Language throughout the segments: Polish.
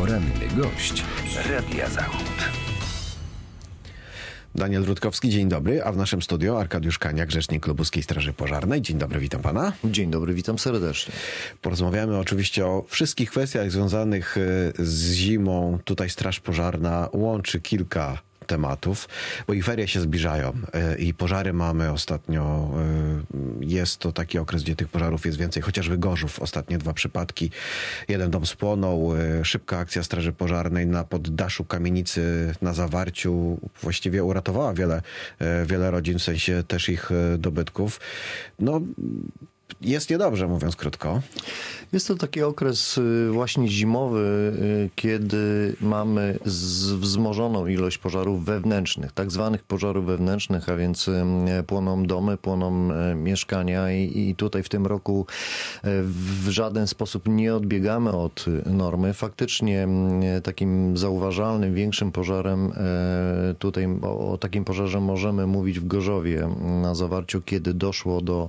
Poranny gość Radia Zachód. Daniel Rutkowski, dzień dobry, a w naszym studio Arkadiusz Kaniak, rzecznik Lubuskiej Straży Pożarnej. Dzień dobry, witam pana. Dzień dobry, witam serdecznie. Porozmawiamy oczywiście o wszystkich kwestiach związanych e, z zimą. Tutaj Straż Pożarna łączy kilka tematów, bo i ferie się zbliżają e, i pożary mamy ostatnio. e, Jest to taki okres, gdzie tych pożarów jest więcej, chociażby Gorzów, ostatnie dwa przypadki. Jeden dom spłonął, e, szybka akcja Straży Pożarnej na poddaszu kamienicy na zawarciu właściwie uratowała wiele, wiele rodzin, w sensie też ich dobytków. No, jest niedobrze, mówiąc krótko. Jest to taki okres y, właśnie zimowy, y, kiedy mamy wzmożoną ilość pożarów wewnętrznych, tak zwanych pożarów wewnętrznych, a więc y, płoną domy, płoną mieszkania i, tutaj w tym roku w żaden sposób nie odbiegamy od normy. Faktycznie mm, takim zauważalnym, większym pożarem, tutaj o, takim pożarze możemy mówić w Gorzowie na zawarciu, kiedy doszło do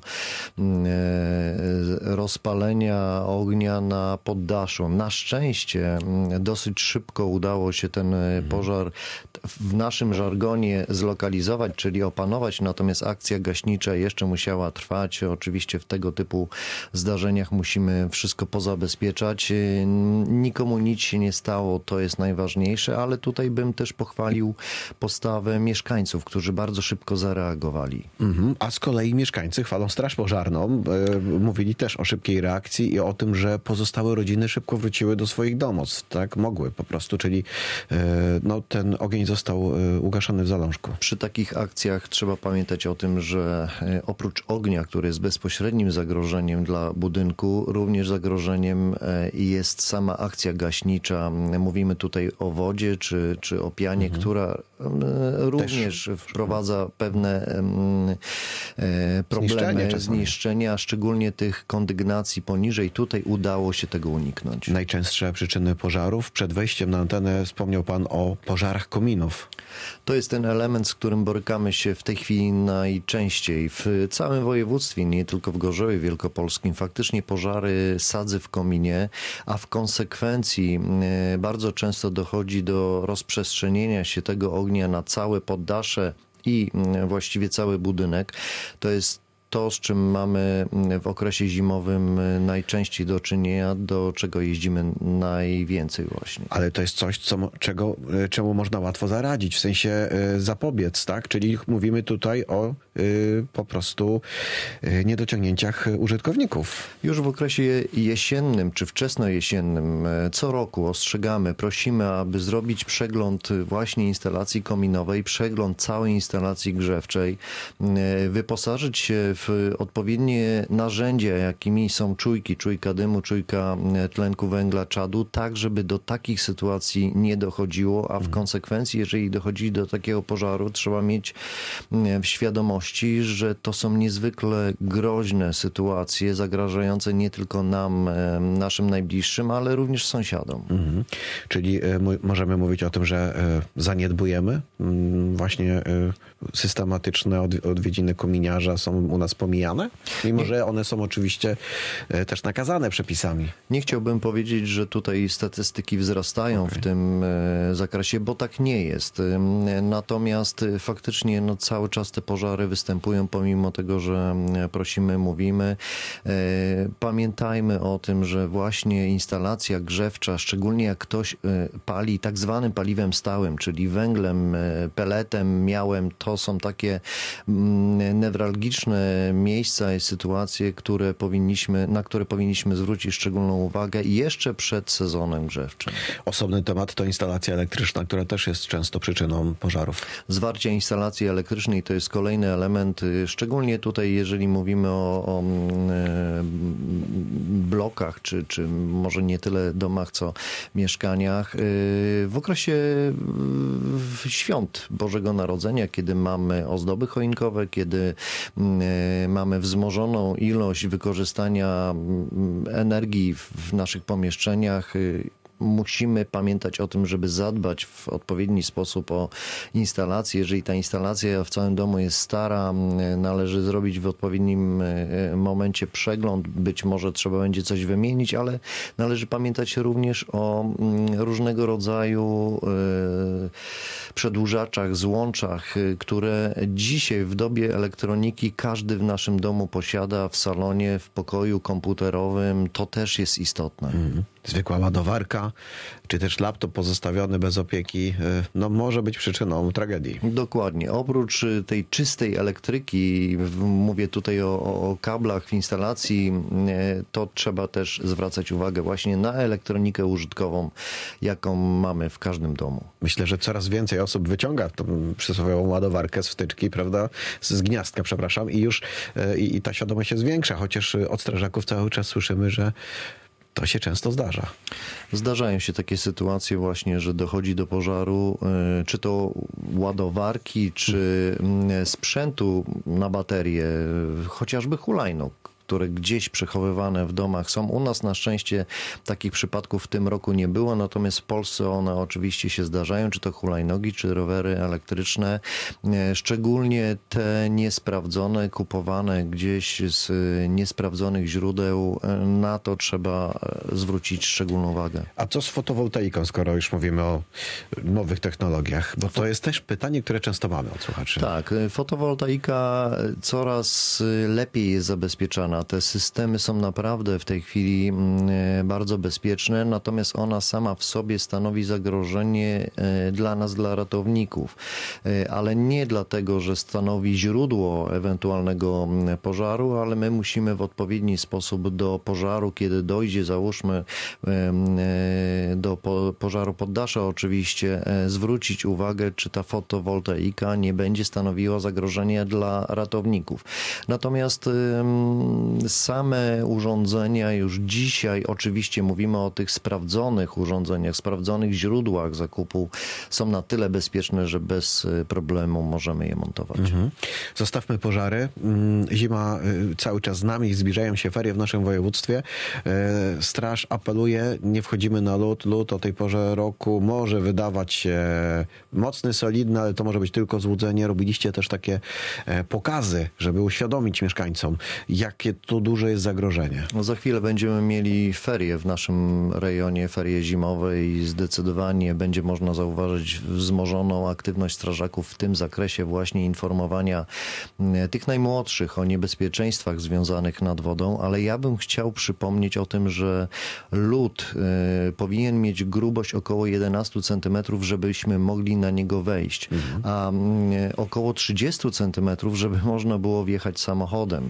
rozpalenia ognia na poddaszu. Na szczęście mm, dosyć szybko udało się ten e, pożar w naszym żargonie zlokalizować, czyli opanować, natomiast akcja gaśnicza jeszcze musiała trwać. Oczywiście w tego typu zdarzeniach musimy wszystko pozabezpieczać. E, Nikomu nic się nie stało, to jest najważniejsze, ale tutaj bym też pochwalił postawę mieszkańców, którzy bardzo szybko zareagowali. Mhm. A z kolei mieszkańcy chwalą Straż Pożarną. Mówili też o szybkiej reakcji i o tym, że pozostałe rodziny szybko wróciły do swoich domostw. Tak, mogły po prostu, czyli e, no, ten ogień został e, ugaszony w zalążku. Przy takich akcjach trzeba pamiętać o tym, że e, oprócz ognia, który jest bezpośrednim zagrożeniem dla budynku, również zagrożeniem jest sama akcja gaśnicza. Mówimy tutaj o wodzie czy, czy o pianie, która e, również wprowadza pewne problemy, czasami. zniszczenia, szczególnie tych kondygnacji poniżej. Tutaj udało się tego uniknąć. Najczęstsze przyczyny pożarów. Przed wejściem na antenę wspomniał pan o pożarach kominów. To jest ten element, z którym borykamy się w tej chwili najczęściej w całym województwie, nie tylko w Gorzowie Wielkopolskim. Faktycznie pożary sadzy w kominie, a w konsekwencji e, bardzo często dochodzi do rozprzestrzenienia się tego ognia na całe poddasze i mm, właściwie cały budynek. To jest to, z czym mamy mm, w okresie zimowym e, najczęściej do czynienia, do czego jeździmy najwięcej właśnie. Ale to jest coś, co, czego, e, czemu można łatwo zaradzić, w sensie e, zapobiec, tak? Czyli mówimy tutaj o po prostu niedociągnięciach użytkowników. Już w okresie jesiennym czy wczesnojesiennym co roku ostrzegamy, prosimy, aby zrobić przegląd właśnie instalacji kominowej, przegląd całej instalacji grzewczej, wyposażyć się w odpowiednie narzędzia, jakimi są czujki, czujka dymu, czujka e, tlenku węgla, czadu, tak żeby do takich sytuacji nie dochodziło, a w konsekwencji, jeżeli dochodzi do takiego pożaru, trzeba mieć e, w świadomości, że to są niezwykle groźne sytuacje, zagrażające nie tylko nam, e, naszym najbliższym, ale również sąsiadom. Mhm. Czyli możemy mówić o tym, że zaniedbujemy mm, właśnie systematyczne od, odwiedziny kominiarza są u nas pomijane, mimo że one są oczywiście e, też nakazane przepisami. Nie chciałbym powiedzieć, że tutaj statystyki wzrastają w tym e, zakresie, bo tak nie jest. Natomiast e, faktycznie no, cały czas te pożary występują, pomimo tego, że prosimy, mówimy. Pamiętajmy o tym, że właśnie instalacja grzewcza, szczególnie jak ktoś pali tak zwanym paliwem stałym, czyli węglem, peletem, miałem, to są takie mm, newralgiczne miejsca i sytuacje, które powinniśmy, na które powinniśmy zwrócić szczególną uwagę jeszcze przed sezonem grzewczym. Osobny temat to instalacja elektryczna, która też jest często przyczyną pożarów. Zwarcie instalacji elektrycznej to jest kolejny element, y, szczególnie tutaj, jeżeli mówimy o, o mm, e, blokach, czy, czy może nie tyle domach, co mieszkaniach. Y, W okresie y, świąt Bożego Narodzenia, kiedy mamy ozdoby choinkowe, kiedy mm, mamy wzmożoną ilość wykorzystania mm, energii w- naszych pomieszczeniach, y, musimy pamiętać o tym, żeby zadbać w odpowiedni sposób o instalację. Jeżeli ta instalacja w całym domu jest stara, m, należy zrobić w odpowiednim e, momencie przegląd. Być może trzeba będzie coś wymienić, ale należy pamiętać również o mm, różnego rodzaju przedłużaczach, złączach, e, które dzisiaj w dobie elektroniki każdy w naszym domu posiada w salonie, w pokoju komputerowym. To też jest istotne. Mhm. Zwykła ładowarka, czy też laptop pozostawiony bez opieki, y, no może być przyczyną tragedii. Dokładnie. Oprócz y, tej czystej elektryki, mówię tutaj o, o kablach w instalacji, y, to trzeba też zwracać uwagę właśnie na elektronikę użytkową, jaką mamy w każdym domu. Myślę, że coraz więcej osób wyciąga tą przysłowiową ładowarkę z wtyczki, prawda? Z gniazdka, przepraszam, i już y, i, i ta świadomość się zwiększa, chociaż od strażaków cały czas słyszymy, że to się często zdarza. Zdarzają się takie sytuacje właśnie, że dochodzi do pożaru, y, czy to ładowarki, czy sprzętu na baterie, chociażby hulajnóg które gdzieś przechowywane w domach są. U nas na szczęście takich przypadków w tym roku nie było, natomiast w Polsce one oczywiście się zdarzają, czy to hulajnogi, czy rowery elektryczne. E, Szczególnie te niesprawdzone, kupowane gdzieś z e, niesprawdzonych źródeł, e, na to trzeba zwrócić szczególną uwagę. A co z fotowoltaiką, skoro już mówimy o nowych technologiach? Bo to jest też pytanie, które często mamy od słuchaczy. Tak, fotowoltaika coraz lepiej jest zabezpieczana. Te systemy są naprawdę w tej chwili mm, y, bardzo bezpieczne, natomiast ona sama w sobie stanowi zagrożenie y, dla nas, dla ratowników, Y, ale nie dlatego, że stanowi źródło ewentualnego mm, pożaru, ale my musimy w odpowiedni sposób do pożaru, kiedy dojdzie, załóżmy, e, do po- pożaru poddasza oczywiście, e, zwrócić uwagę, czy ta fotowoltaika nie będzie stanowiła zagrożenia dla ratowników. Natomiast same urządzenia już dzisiaj, oczywiście mówimy o tych sprawdzonych urządzeniach, sprawdzonych źródłach zakupu, są na tyle bezpieczne, że bez e, problemu możemy je montować. Mhm. Zostawmy pożary. Mm, Zima y, cały czas z nami, zbliżają się ferie w naszym województwie. E, Straż apeluje, nie wchodzimy na lód. Lód o tej porze roku może wydawać się mocny, solidny, ale to może być tylko złudzenie. Robiliście też takie e, pokazy, żeby uświadomić mieszkańcom, jakie tu duże jest zagrożenie. No za chwilę będziemy mieli ferie w naszym rejonie, ferie zimowe i zdecydowanie będzie można zauważyć wzmożoną aktywność strażaków w tym zakresie właśnie informowania mm, tych najmłodszych o niebezpieczeństwach związanych nad wodą, ale ja bym chciał przypomnieć o tym, że lód y, powinien mieć grubość około 11 cm, żebyśmy mogli na niego wejść, a mm, około 30 cm, żeby można było wjechać samochodem.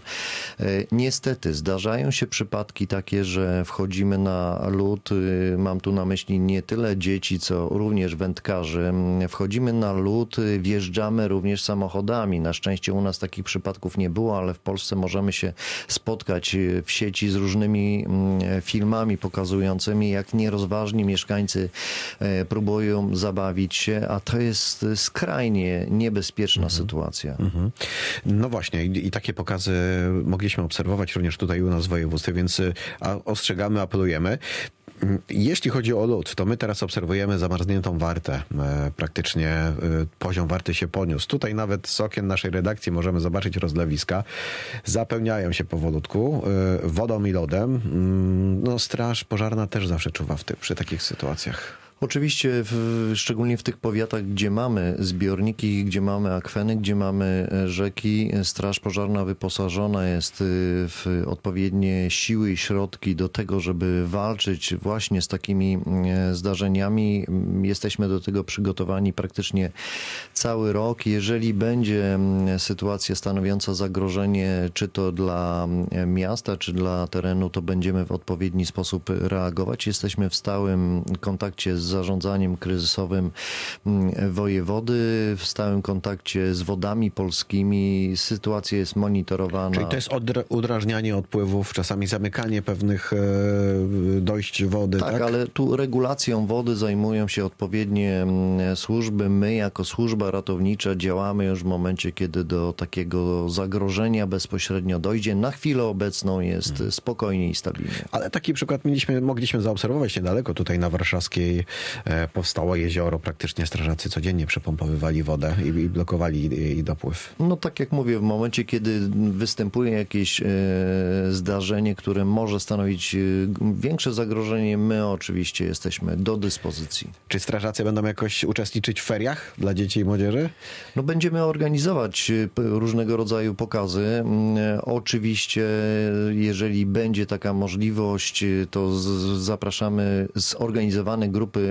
E, Niestety zdarzają się przypadki takie, że wchodzimy na lód. y, Mam tu na myśli nie tyle dzieci, co również wędkarzy. Wchodzimy na lód, y, wjeżdżamy również samochodami. Na szczęście u nas takich przypadków nie było, ale w Polsce możemy się spotkać y, w sieci z różnymi mm, filmami pokazującymi, jak nierozważni mieszkańcy próbują zabawić się, a to jest skrajnie niebezpieczna sytuacja. Mhm. No właśnie, i, i takie pokazy mogliśmy obserwować również tutaj u nas w województwie, więc y, ostrzegamy, apelujemy. Mm, Jeśli chodzi o lód, to my teraz obserwujemy zamarzniętą wartę. E, Praktycznie e, poziom warty się poniósł. Tutaj nawet z okien naszej redakcji możemy zobaczyć rozlewiska. Zapełniają się powolutku e, wodą i lodem. Mm, No, straż pożarna też zawsze czuwa w ty, przy takich sytuacjach. Oczywiście, w, szczególnie w tych powiatach, gdzie mamy zbiorniki, gdzie mamy akweny, gdzie mamy e, rzeki, Straż Pożarna wyposażona jest y, w odpowiednie siły i środki do tego, żeby walczyć właśnie z takimi e, zdarzeniami. M, Jesteśmy do tego przygotowani praktycznie cały rok. Jeżeli będzie m, sytuacja stanowiąca zagrożenie, czy to dla m, miasta, czy dla terenu, to będziemy w odpowiedni sposób reagować. Jesteśmy w stałym kontakcie z zarządzaniem kryzysowym mm, wojewody, w stałym kontakcie z wodami polskimi. Sytuacja jest monitorowana. Czyli to jest udrażnianie odpływów, czasami zamykanie pewnych e, dojść wody, tak? Tak, ale tu regulacją wody zajmują się odpowiednie mm, służby. My jako służba ratownicza działamy już w momencie, kiedy do takiego zagrożenia bezpośrednio dojdzie. Na chwilę obecną jest Mhm. spokojnie i stabilnie. Ale taki przykład mieliśmy, mogliśmy zaobserwować niedaleko. Tutaj na Warszawskiej powstało jezioro. Praktycznie strażacy codziennie przepompowywali wodę i, i blokowali jej dopływ. No tak jak mówię, w momencie, kiedy występuje jakieś e, zdarzenie, które może stanowić e, większe zagrożenie, my oczywiście jesteśmy do dyspozycji. Czy strażacy będą jakoś uczestniczyć w feriach dla dzieci i młodzieży? No będziemy organizować e, różnego rodzaju pokazy. Mm, e, Oczywiście, jeżeli będzie taka możliwość, e, to zapraszamy zorganizowane grupy e,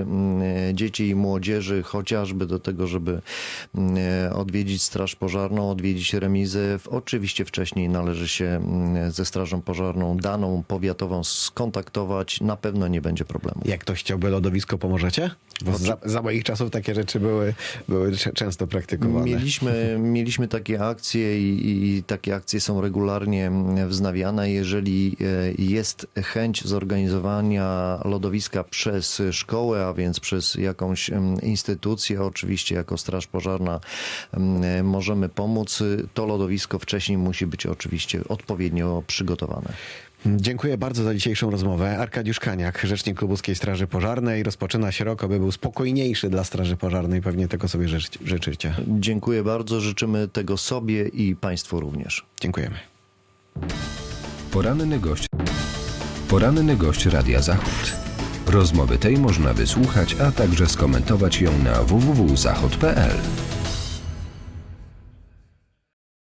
dzieci i młodzieży, chociażby do tego, żeby mm, e, odwiedzić Straż Pożarną, odwiedzić remizę. W- Oczywiście wcześniej należy się mm, ze Strażą Pożarną daną powiatową skontaktować. Na pewno nie będzie problemu. Jak ktoś chciałby lodowisko, pomożecie? Bo za, za moich czasów takie rzeczy były, były często praktykowane. Mieliśmy, mieliśmy takie akcje i, i takie akcje są regularnie mm, wznawiane. Jeżeli e, jest chęć zorganizowania lodowiska przez szkołę, a więc przez jakąś instytucję, oczywiście jako Straż Pożarna em, możemy pomóc, to lodowisko wcześniej musi być oczywiście odpowiednio przygotowane. Dziękuję bardzo za dzisiejszą rozmowę. Arkadiusz Kaniak, rzecznik Lubuskiej Straży Pożarnej. Rozpoczyna się rok, aby był spokojniejszy dla Straży Pożarnej. Pewnie tego sobie życzy- życzycie. Dziękuję bardzo, życzymy tego sobie i Państwu również. Dziękujemy. Poranny gość. Poranny gość Radia Zachód. Rozmowy tej można wysłuchać, a także skomentować ją na www.zachod.pl.